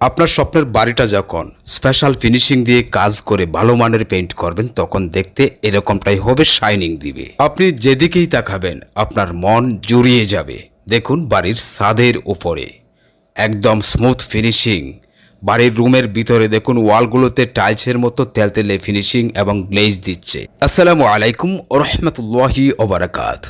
আপনার স্বপ্নের বাড়িটা যখন স্পেশাল ফিনিশিং দিয়ে কাজ করে ভালো মানের পেইন্ট করবেন, তখন দেখতে এরকমটাই হবে শাইনিং দিবে। আপনি যেদিকেই তাকাবেন, আপনার মন জুড়িয়ে যাবে। দেখুন বাড়ির ছাদের উপরে। একদম স্মুথ ফিনিশিং বাড়ির রুমের ভিতরে দেখুন ওয়ালগুলোতে টাইলসের মতো তেলতেলে ফিনিশিং এবং গ্লেজ দিচ্ছে। আসসালামু আলাইকুম রহমতুল্লাহি ওবরাকাত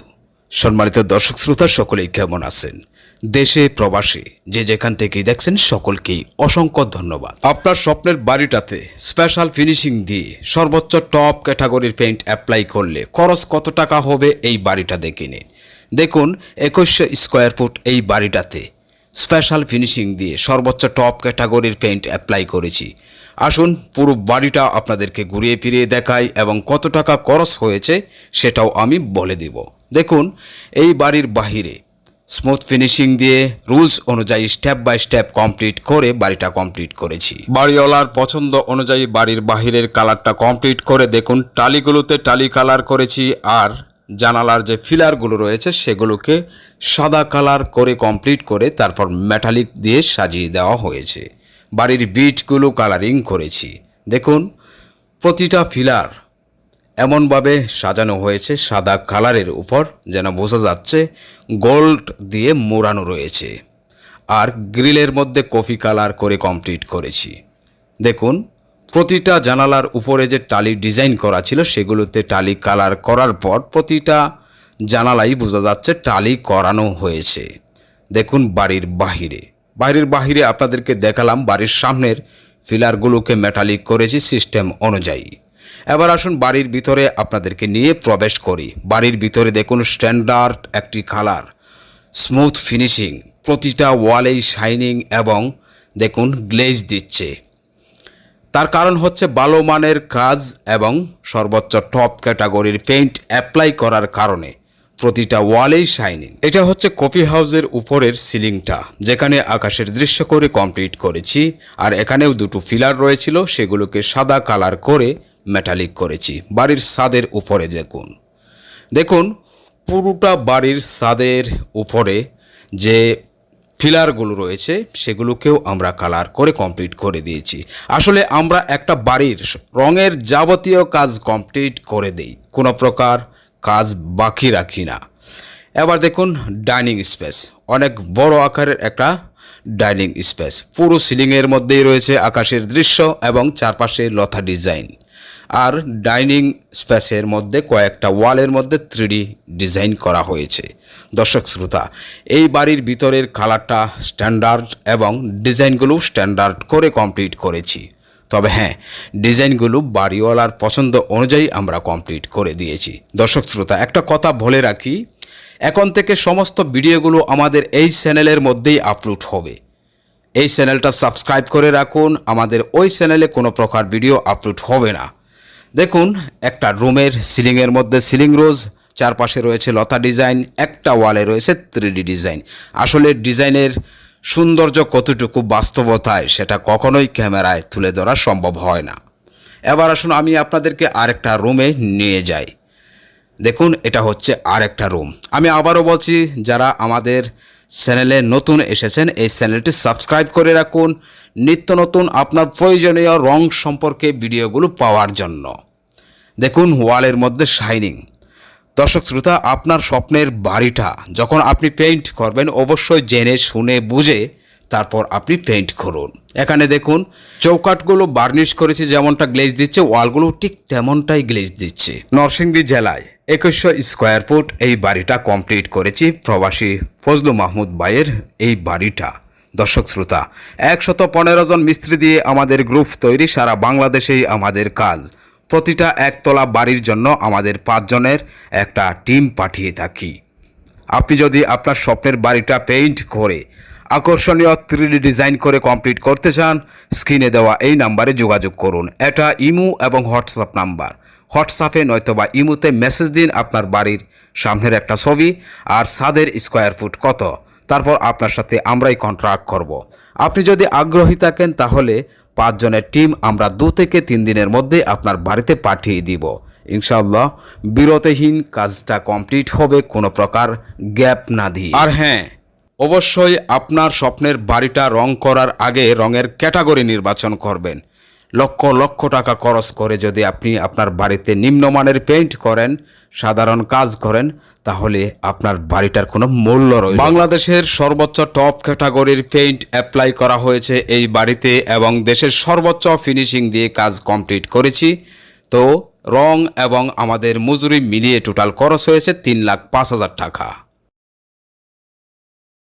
সম্মানিত দর্শক শ্রোতা সকলেই কেমন আছেন? দেশে প্রবাসে। যে যেখান থেকেই দেখছেন সকলকেই অসংখ্য ধন্যবাদ। আপনার স্বপ্নের বাড়িটাতে স্পেশাল ফিনিশিং দিয়ে সর্বোচ্চ টপ ক্যাটাগরির পেইন্ট অ্যাপ্লাই করলে খরচ কত টাকা হবে এই বাড়িটা দেখে নিন। দেখুন, একুশশো স্কোয়ার ফুট এই বাড়িটাতে স্পেশাল ফিনিশিং দিয়ে সর্বোচ্চ টপ ক্যাটাগরির পেইন্ট অ্যাপ্লাই করেছি। আসুন, পুরো বাড়িটা আপনাদেরকে ঘুরিয়ে ফিরিয়ে দেখাই এবং কত টাকা খরচ হয়েছে সেটাও আমি বলে দিব। দেখুন, এই বাড়ির বাহিরে স্মুথ ফিনিশিং দিয়ে রুলস অনুযায়ী স্টেপ বাই স্টেপ কমপ্লিট করে বাড়িটা কমপ্লিট করেছি। বাড়িওয়ালার পছন্দ অনুযায়ী বাড়ির বাহিরের কালারটা কমপ্লিট করে দেখুন, টালিগুলোতে টালি কালার করেছি আর জানালার যে ফিলারগুলো রয়েছে সেগুলোকে সাদা কালার করে কমপ্লিট করে তারপর মেটালিক দিয়ে সাজিয়ে দেওয়া হয়েছে। বাড়ির বিটগুলো কালারিং করেছি। দেখুন, প্রতিটা ফিলার এমনভাবে সাজানো হয়েছে সাদা কালারের উপর, যেন বোঝা যাচ্ছে গোল্ড দিয়ে মোড়ানো রয়েছে। আর গ্রিলের মধ্যে কফি কালার করে কমপ্লিট করেছি। দেখুন, প্রতিটা জানালার উপরে যে টালি ডিজাইন করা ছিল, সেগুলোতে টালি কালার করার পর প্রতিটা জানালাই বোঝা যাচ্ছে টালি করানো হয়েছে। দেখুন বাড়ির বাহিরে। বাড়ির বাহিরে আপনাদেরকে দেখালাম, বাড়ির সামনের ফিলারগুলোকে মেটালিক করেছি সিস্টেম অনুযায়ী। এবার আসুন বাড়ির ভিতরে আপনাদেরকে নিয়ে প্রবেশ করি। বাড়ির ভিতরে দেখুন স্ট্যান্ডার্ড একটি কালার, স্মুথ ফিনিশিং, প্রতিটা ওয়ালেই শাইনিং এবং দেখুন গ্লেজ দিচ্ছে। তার কারণ হচ্ছে ভালো মানের কাজ এবং সর্বোচ্চ টপ ক্যাটাগরির পেইন্ট অ্যাপ্লাই করার কারণে প্রতিটা ওয়ালেই শাইনিং। এটা হচ্ছে কফি হাউসের উপরের সিলিংটা, যেখানে আকাশের দৃশ্য করে কমপ্লিট করেছি। আর এখানেও দুটো ফিলার রয়েছিল, সেগুলোকে সাদা কালার করে মেটালিক করেছি। বাড়ির ছাদের উপরে দেখুন। দেখুন, পুরোটা বাড়ির ছাদের উপরে যে ফিলারগুলো রয়েছে, সেগুলোকেও আমরা কালার করে কমপ্লিট করে দিয়েছি। আসলে আমরা একটা বাড়ির রঙের যাবতীয় কাজ কমপ্লিট করে দেই। কোনো প্রকার কাজ বাকি রাখি না। এবার দেখুন ডাইনিং স্পেস অনেক বড় আকারের একটা ডাইনিং স্পেস পুরো সিলিংয়ের মধ্যেই রয়েছে আকাশের দৃশ্য এবং চারপাশে লতা ডিজাইন আর ডাইনিং স্পেসের মধ্যে কয়েকটা ওয়ালের মধ্যে থ্রিডি ডিজাইন করা হয়েছে। দর্শক শ্রোতা, এই বাড়ির ভিতরের কালারটা স্ট্যান্ডার্ড এবং ডিজাইনগুলো স্ট্যান্ডার্ড করে কমপ্লিট করেছি। তবে হ্যাঁ ডিজাইনগুলো বাড়িওয়ালার পছন্দ অনুযায়ী আমরা কমপ্লিট করে দিয়েছি। দর্শক শ্রোতা, একটা কথা বলে রাখি, এখন থেকে সমস্ত ভিডিওগুলো আমাদের এই চ্যানেলের মধ্যেই আপলোড হবে। এই চ্যানেলটা সাবস্ক্রাইব করে রাখুন, আমাদের ওই চ্যানেলে কোনো প্রকার ভিডিও আপলোড হবে না। দেখুন, একটা রুমের সিলিংয়ের মধ্যে সিলিং রোজ, চারপাশে রয়েছে লতা ডিজাইন, একটা ওয়ালে রয়েছে থ্রিডি ডিজাইন। আসলে ডিজাইনের সৌন্দর্য কতটুকু বাস্তবতায়, সেটা কখনোই ক্যামেরায় তুলে ধরা সম্ভব হয় না। এবার আসুন, আমি আপনাদেরকে আরেকটা রুমে নিয়ে যাই। দেখুন, এটা হচ্ছে আরেকটা রুম। আমি আবারও বলছি, যারা আমাদের চ্যানেলে নতুন এসেছেন, এই চ্যানেলটি সাবস্ক্রাইব করে রাখুন। নিত্য নতুন, আপনার প্রয়োজনীয় রং সম্পর্কে ভিডিওগুলো পাওয়ার জন্য। দেখুন ওয়ালের মধ্যে শাইনিং দর্শক শ্রোতা, আপনার স্বপ্নের বাড়িটা যখন আপনি পেইন্ট করবেন, অবশ্যই জেনে শুনে বুঝে তারপর আপনি পেইন্ট করুন। এখানে দেখুন চৌকাটগুলো বার্নিশ করেছি, যেমনটা গ্লেজ দিচ্ছে, ওয়ালগুলো ঠিক তেমনটাই গ্লেজ দিচ্ছে। নরসিংদী জেলায় একুশশো স্কোয়ার ফুট এই বাড়িটা কমপ্লিট করেছি, প্রবাসী ফজলু মাহমুদ ভাইয়ের এই বাড়িটা। দর্শক শ্রোতা, একশত পনেরো জন মিস্ত্রি দিয়ে আমাদের গ্রুপ তৈরি, সারা বাংলাদেশেই আমাদের কাজ। প্রতিটা একতলা বাড়ির জন্য আমাদের পাঁচজনের একটা টিম পাঠিয়ে থাকি। আপনি যদি আপনার স্বপ্নের বাড়িটা পেইন্ট করে, আকর্ষণীয় থ্রিডি ডিজাইন করে কমপ্লিট করতে চান স্ক্রিনে দেওয়া এই নাম্বারে যোগাযোগ করুন। এটা ইমু এবং হোয়াটসঅ্যাপ নাম্বার। হোয়াটসঅ্যাপে নয়তোবা ইমুতে মেসেজ দিন আপনার বাড়ির সামনের একটা ছবি আর ছাদের স্কোয়ার ফুট কত। তারপর আপনার সাথে আমরাই কন্ট্রাক্ট করব। আপনি যদি আগ্রহী থাকেন তাহলে পাঁচজনের টিম আমরা দু থেকে তিন দিনের মধ্যে আপনার বাড়িতে পাঠিয়ে দিব। ইনশাল্লাহ বিরতিহীন কাজটা কমপ্লিট হবে, কোনো প্রকার গ্যাপ না দিয়ে। আর হ্যাঁ অবশ্যই আপনার স্বপ্নের বাড়িটা রং করার আগে রঙের ক্যাটাগরি নির্বাচন করবেন। লক্ষ লক্ষ টাকা খরচ করে যদি আপনি আপনার বাড়িতে নিম্নমানের পেইন্ট করেন, সাধারণ কাজ করেন, তাহলে আপনার বাড়িটার কোনো মূল্য রয়েছে বাংলাদেশের সর্বোচ্চ টপ ক্যাটাগরির পেইন্ট অ্যাপ্লাই করা হয়েছে এই বাড়িতে এবং দেশের সর্বোচ্চ ফিনিশিং দিয়ে কাজ কমপ্লিট করেছি। তো রং এবং আমাদের মজুরি মিলিয়ে টোটাল খরচ হয়েছে তিন লাখ পাঁচ হাজার টাকা।